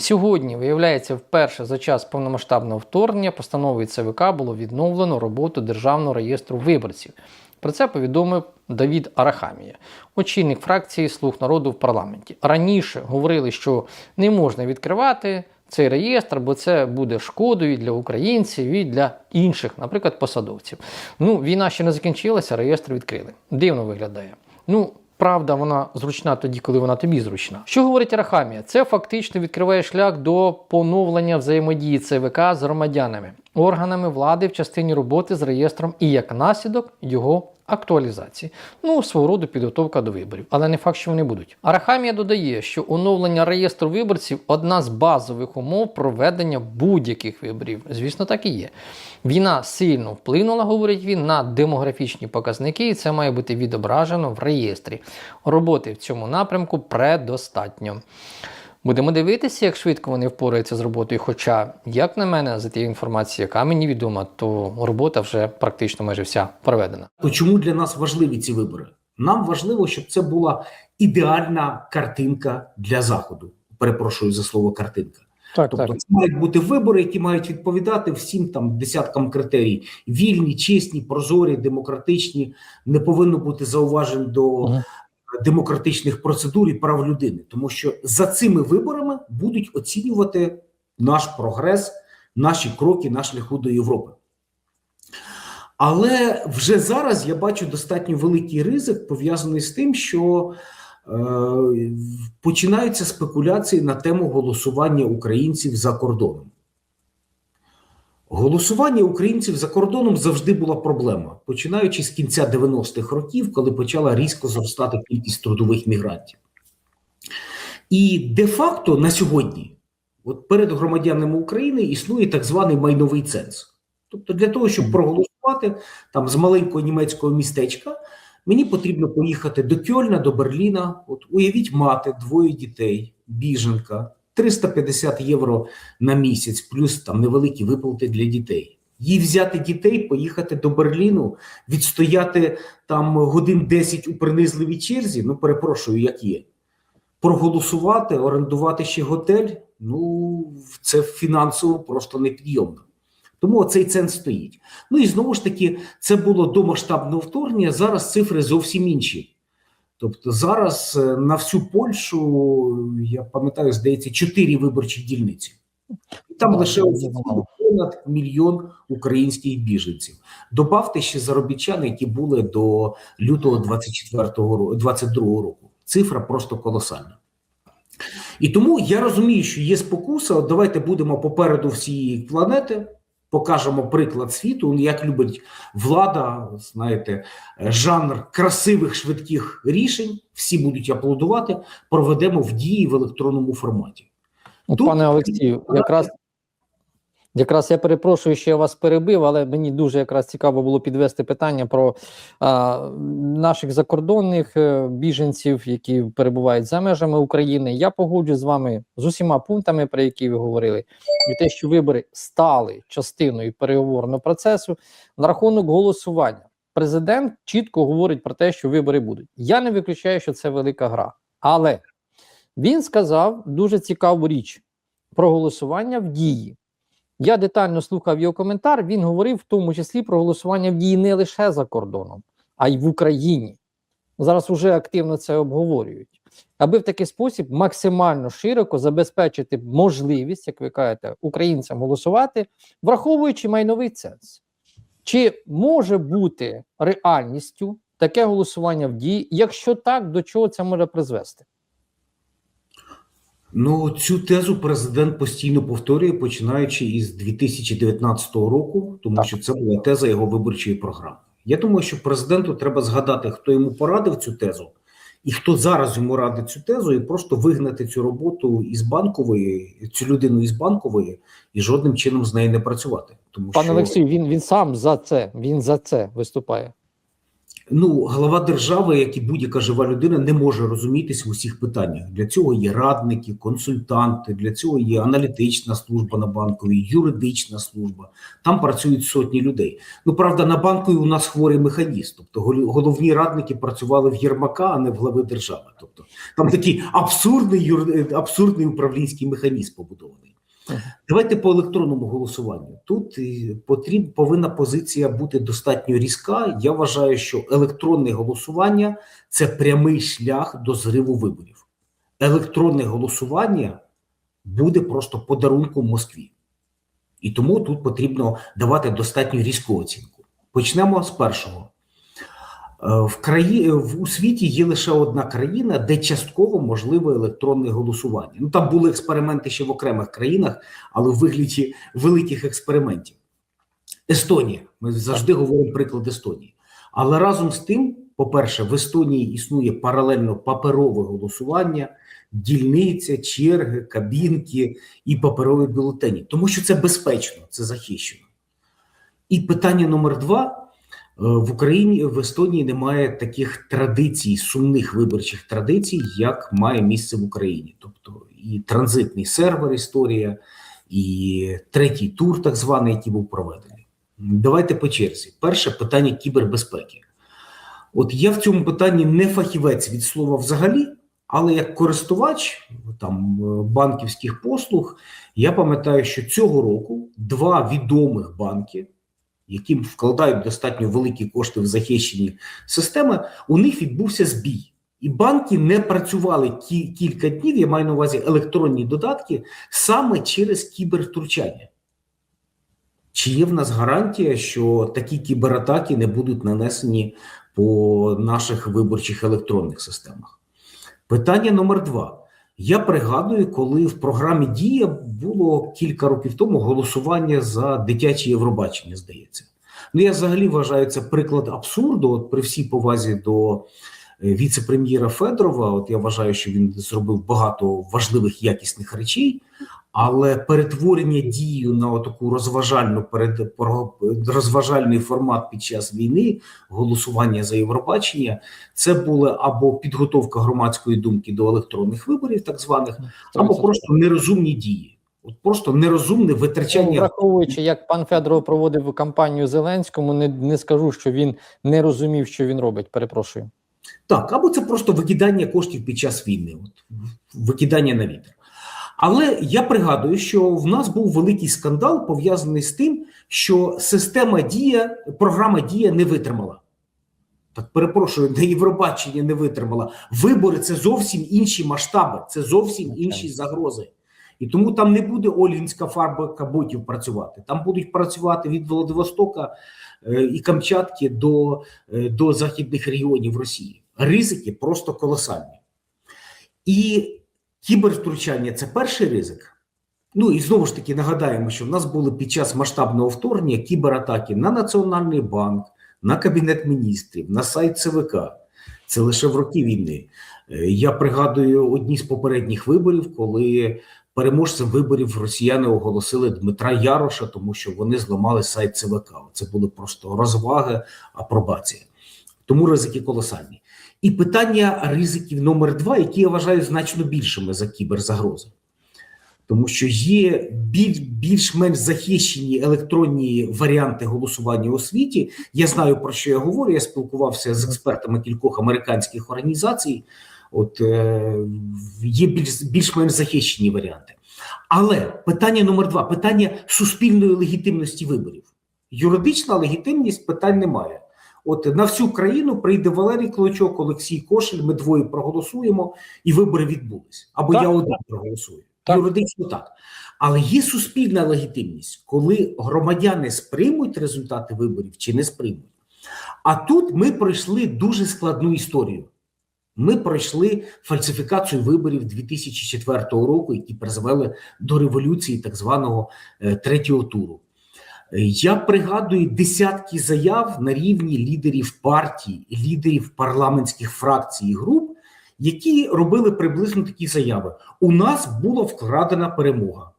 Сьогодні, виявляється, вперше за час повномасштабного вторгнення постановою ЦВК було відновлено роботу Державного реєстру виборців. Про це повідомив Давід Арахамія, очільник фракції Слуг народу в парламенті. Раніше говорили, що не можна відкривати цей реєстр, бо це буде шкодою для українців і для інших, наприклад, посадовців. Ну, війна ще не закінчилася, реєстр відкрили. Дивно виглядає. Ну, Правда, вона зручна тоді, коли вона тобі зручна. Що говорить Рахамія? Це фактично відкриває шлях до поновлення взаємодії ЦВК з громадянами, органами влади в частині роботи з реєстром і як наслідок його актуалізації. Ну, свого роду підготовка до виборів, але не факт, що вони будуть. Арахамія додає, що оновлення реєстру виборців одна з базових умов проведення будь-яких виборів. Звісно, так і є. Війна сильно вплинула, говорить він, на демографічні показники, і це має бути відображено в реєстрі. Роботи в цьому напрямку предостатньо. Будемо дивитися, як швидко вони впораються з роботою. Хоча, як на мене, за тією інформацією, яка мені відома, то робота вже практично майже вся проведена. То чому для нас важливі ці вибори? Нам важливо, щоб це була ідеальна картинка для заходу. Перепрошую за слово картинка. Так, Тобто це мають бути вибори, які мають відповідати всім там десяткам критерій: вільні, чесні, прозорі, демократичні. Не повинно бути зауважень до. Демократичних процедур і прав людини, тому що за цими виборами будуть оцінювати наш прогрес, наші кроки на шляху до Європи. Але вже зараз я бачу достатньо великий ризик пов'язаний з тим, що е, починаються спекуляції на тему голосування українців за кордоном. Голосування українців за кордоном завжди була проблема, починаючи з кінця 90-х років, коли почала різко зростати кількість трудових мігрантів. І де-факто на сьогодні, от перед громадянами України існує так званий майновий ценз. Тобто, для того, щоб проголосувати там з маленького німецького містечка, мені потрібно поїхати до Кьольна, до Берліна. От уявіть мати, двоє дітей, біженка, 350 євро на місяць, плюс там невеликі виплати для дітей. Їй взяти дітей, поїхати до Берліну, відстояти там годин 10 у принизливій черзі. Ну, перепрошую, як є. Проголосувати, орендувати ще готель. Ну, це фінансово просто непідйомно. Тому цей ценз стоїть. Ну і знову ж таки, це було до масштабного вторгнення. Зараз цифри зовсім інші. Тобто, зараз е, на всю Польщу, я пам'ятаю, здається, чотири виборчі дільниці. Там лише понад мільйон українських біженців. Добавте ще заробітчани, які були до лютого 24-го ро- 22-го року. Цифра просто колосальна. І тому я розумію, що є спокуса. От давайте будемо попереду всієї планети, покажемо приклад світу, як любить влада, знаєте, жанр красивих швидких рішень. Всі будуть аплодувати. Проведемо в дії в електронному форматі. От, Тут- пане Олексію, якраз, якраз я перепрошую, що я вас перебив, але мені дуже якраз цікаво було підвести питання про а, наших закордонних е, біженців, які перебувають за межами України. Я погоджу з вами з усіма пунктами, про які ви говорили, і те, що вибори стали частиною переговорного процесу на рахунок голосування. Президент чітко говорить про те, що вибори будуть. Я не виключаю, що це велика гра, але він сказав дуже цікаву річ про голосування в дії. Я детально слухав його коментар. Він говорив в тому числі про голосування в дії не лише за кордоном, а й в Україні. Зараз вже активно це обговорюють, аби в такий спосіб максимально широко забезпечити можливість, як ви кажете, українцям голосувати, враховуючи майновий ценз. Чи може бути реальністю таке голосування в дії? Якщо так, до чого це може призвести? Ну, цю тезу президент постійно повторює, починаючи із 2019 року, тому Так. що це була теза його виборчої програми. Я думаю, що президенту треба згадати, хто йому порадив цю тезу, і хто зараз йому радить цю тезу, і просто вигнати цю роботу із банкової, цю людину із банкової, і жодним чином з нею не працювати. Тому Пане що Олексію, він, він сам за це, він за це виступає. Ну, глава держави, як і будь-яка жива людина, не може розумітись в усіх питаннях. Для цього є радники, консультанти, для цього є аналітична служба на банковій, юридична служба. Там працюють сотні людей. Ну правда, на банковій у нас хворий механізм. Тобто головні радники працювали в Єрмака, а не в глави держави. Тобто там такий абсурдний юр- абсурдний управлінський механізм побудований. Давайте по електронному голосуванню. Тут е, потріб, повинна позиція бути достатньо різка. Я вважаю, що електронне голосування це прямий шлях до зриву виборів. Електронне голосування буде просто подарунком Москві. І тому тут потрібно давати достатньо різку оцінку. Почнемо з першого. Е, В краї... в- у світі є лише одна країна, де частково можливе електронне голосування. Ну там були експерименти ще в окремих країнах, але в вигляді великих експериментів. Естонія. Ми завжди говоримо приклад Естонії. Але разом з тим, по-перше, в Естонії існує паралельно паперове голосування, дільниця, черги, кабінки і паперові бюлетені, тому що це безпечно, це захищено. І питання номер два. Е, В Україні в Естонії немає таких традицій, сумних виборчих традицій, як має місце в Україні. Тобто і транзитний сервер, історія, і третій тур, так званий, який був проведений. Давайте по черзі. Перше питання кібербезпеки. От я в цьому питанні не фахівець від слова взагалі, але як користувач там е, банківських послуг, я пам'ятаю, що цього року два відомих банки яким вкладають достатньо великі кошти в захищені системи, у них відбувся збій. І банки не працювали кі- кілька днів, я маю на увазі електронні додатки, саме через кібервтручання. Чи є в нас гарантія, що такі кібератаки не будуть нанесені по наших виборчих електронних системах? Питання номер два. Я пригадую, коли в програмі Дія було кілька років тому голосування за дитяче Євробачення, здається. Ну, я взагалі вважаю це приклад абсурду. От при всій повазі до е, віце-прем'єра Федорова, от я вважаю, що він зробив багато важливих якісних речей, але перетворення дію на таку розважальну перед розважальний формат під час війни, голосування за Євробачення, це була або підготовка громадської думки до електронних виборів, так званих, або просто нерозумні дії. От просто нерозумне Ну, витрачання враховуючи, як пан Федоров проводив кампанію Зеленському, не, не скажу, що він не розумів, що він робить. Перепрошую. Так, або це просто викидання коштів під час війни, от, викидання на вітер. Але я пригадую, що в нас був великий скандал пов'язаний з тим, що система дія, програма дія не витримала. Так перепрошую, не Євробачення не витримала. Вибори це зовсім інші масштаби, це зовсім інші загрози. І тому там не буде олінська фабрика ботів працювати. Там будуть працювати від Владивостока е, і Камчатки до, е, до західних регіонів Росії. Ризики просто колосальні. І кібервтручання це перший ризик. Ну і знову ж таки нагадаємо, що в нас були під час масштабного вторгнення кібератаки на Національний банк, на Кабінет міністрів, на сайт ЦВК. Це лише в роки війни. Е, Я пригадую одні з попередніх виборів, коли переможцем виборів росіяни оголосили Дмитра Яроша, тому що вони зламали сайт ЦВК. Це були просто розваги, апробація. Тому ризики колосальні. І питання ризиків номер два, які я вважаю значно більшими за кіберзагрози. Тому що є більш-менш захищені електронні варіанти голосування у світі. Я знаю про що я говорю. Я спілкувався з експертами кількох американських організацій. От е, є більш, більш-менш захищені варіанти. Але питання номер два: питання суспільної легітимності виборів. Юридична легітимність питань немає. От на всю країну прийде Валерій Клочок, Олексій Кошель. Ми двоє проголосуємо, і вибори відбулись. Або Так. я один проголосую. Так. Юридично так. Але є суспільна легітимність, коли громадяни сприймуть результати виборів чи не сприймуть. А тут ми пройшли дуже складну історію. Ми пройшли фальсифікацію виборів 2004 року, які призвели до революції так званого е, третього туру. Я пригадую десятки заяв на рівні лідерів партій, лідерів парламентських фракцій і груп, які робили приблизно такі заяви: у нас була вкрадена перемога.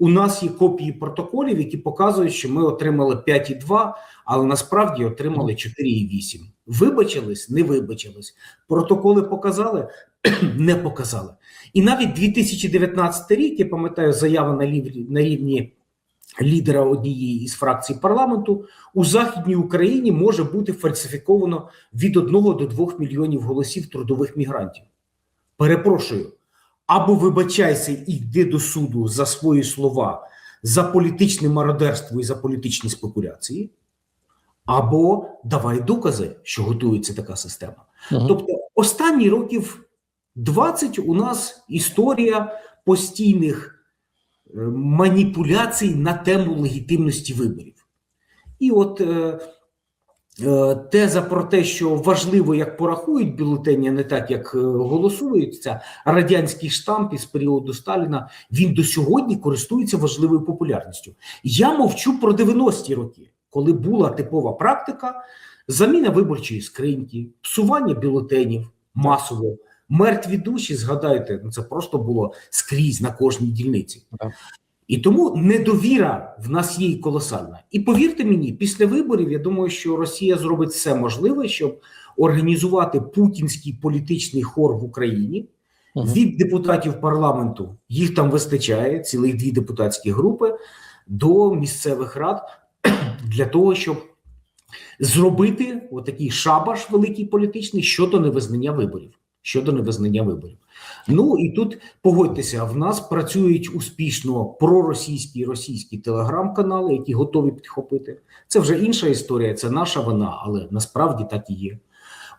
У нас є копії протоколів, які показують, що ми отримали 5,2, але насправді отримали 4,8. Вибачились, не вибачились. Протоколи показали, не показали. І навіть 2019 рік, я пам'ятаю, рівні, на рівні лідера однієї із фракцій парламенту у Західній Україні може бути фальсифіковано від 1 до 2 мільйонів голосів трудових мігрантів. Перепрошую, або вибачайся і йди до суду за свої слова, за політичне мародерство і за політичні спекуляції, або давай докази, що готується така система. Мгм. Тобто, останні років 20 у нас історія постійних маніпуляцій на тему легітимності виборів. І от е, е, теза про те, що важливо, як порахують бюлетені, а не так, як е, голосують, це радянський штамп із періоду Сталіна, він до сьогодні користується важливою популярністю. Я мовчу про 90-ті роки, коли була типова практика заміна виборчої скриньки, псування бюлетенів масово. Мертві душі, згадайте, ну це просто було скрізь на кожній дільниці. Так. І тому недовіра в нас є колосальна. І повірте мені, після виборів я думаю, що Росія зробить все можливе, щоб організувати путінський політичний хор в Україні Мгм. від депутатів парламенту. Їх там вистачає, цілих дві депутатські групи, до місцевих рад для того, щоб зробити отакий шабаш великий політичний щодо невизнання виборів. Щодо невизнання виборів. Ну і тут погодьтеся, в нас працюють успішно проросійські і російські телеграм-канали, які готові підхопити. Це вже інша історія, це наша вина, але насправді так і є.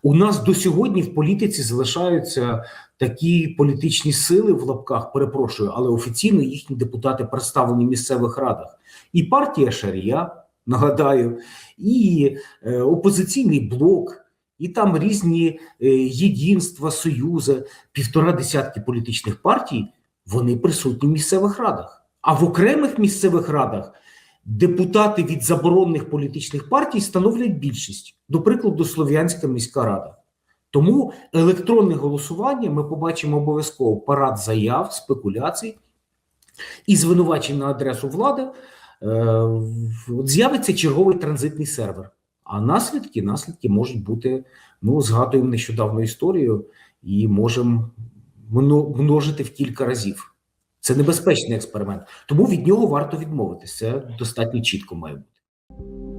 У нас до сьогодні в політиці залишаються такі політичні сили в лапках, перепрошую, але офіційно їхні депутати представлені в місцевих радах. І партія Шарія, нагадаю, і е, опозиційний блок, і там різні е, єдинства, союзи, півтора десятки політичних партій, вони присутні в місцевих радах. А в окремих місцевих радах депутати від заборонених політичних партій становлять більшість. До прикладу, Слов'янська міська рада. Тому електронне голосування ми побачимо обов'язково парад заяв, спекуляцій і звинувачень на адресу влади. Е, з'явиться черговий транзитний сервер. А наслідки, наслідки можуть бути. Ну, згадуємо нещодавну історію і можемо множити в кілька разів. Це небезпечний експеримент, тому від нього варто відмовитися. Це достатньо чітко має бути.